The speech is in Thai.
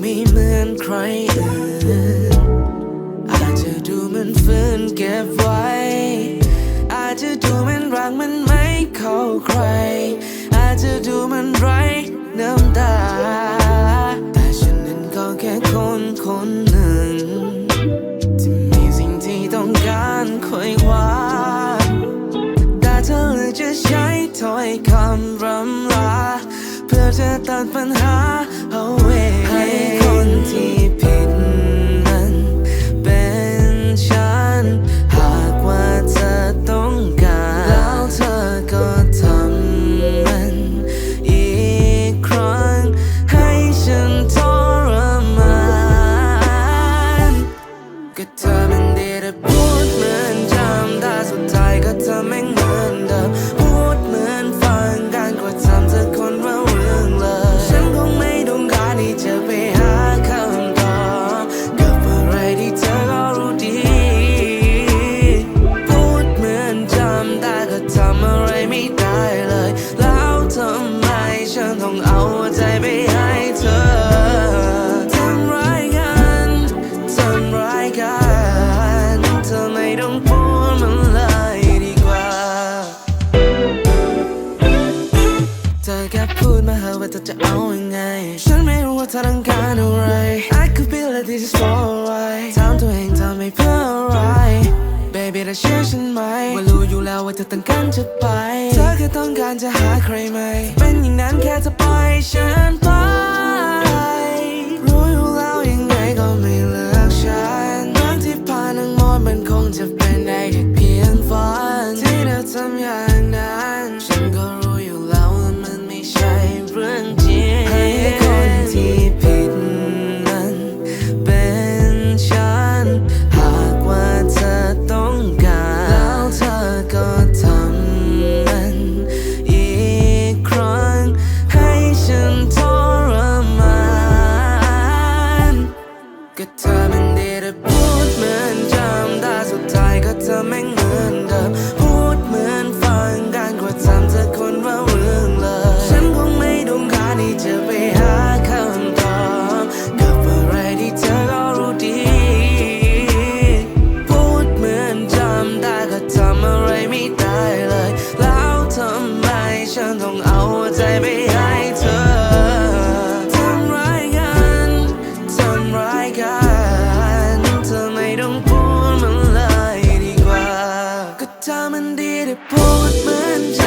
ไม่เหมือนใครอื่น อาจจะดูเหมันฝืนเก็บไว้ อาจจะดูเหมันรักมันไม่เข้าใคร อาจจะดูเหมันไร้น้ำตา แต่ฉันนั้นก็แค่คนคนหนึ่ง ที่มีสิ่งที่ต้องการคอยคว้าแต่เธอเลือกจะใช้ถ้อยคำรำลา เพื่อจะตัดปัญหาเอาไว้ มันดีแต่พูดเหมือนจำแต่สุดท้ายก็เธอไม่เหมือนเดิมพูดเหมือนฟังการกระทำเธอคนละเรื่องเลย ฉันคงไม่ต้องการที่จะไปหาคำตอบกับอะไรที่เธอก็รู้ดี พูดเหมือนจำแต่ก็ทำอะไรไม่ได้เลย แล้วทำไมฉันต้องเอาใจไปให้เธอ ทำร้ายกัน ทำร้ายกัน แค่พูดมาเหอว่าเธอจะเอายังไง ฉันไม่รู้ว่าเธอต้องการอะไร I could be like this is for alright ถามตัวเองทำไม่เพื่ออะไร Baby เธอเชื่อฉันไหม ว่ารู้อยู่แล้วว่าเธอต้องการจะไป เธอแค่ต้องการจะหาใครไหม เป็นอย่างนั้นแค่จะปล่อยฉันไป รู้อยู่แล้วยังไงก็ไม่เลือกฉันเรื่องที่ผ่านทั้งหมดมันคงจะเป็นได้แค่เพียงฝันที่เธอทำอย่าง พูดเหมือนจ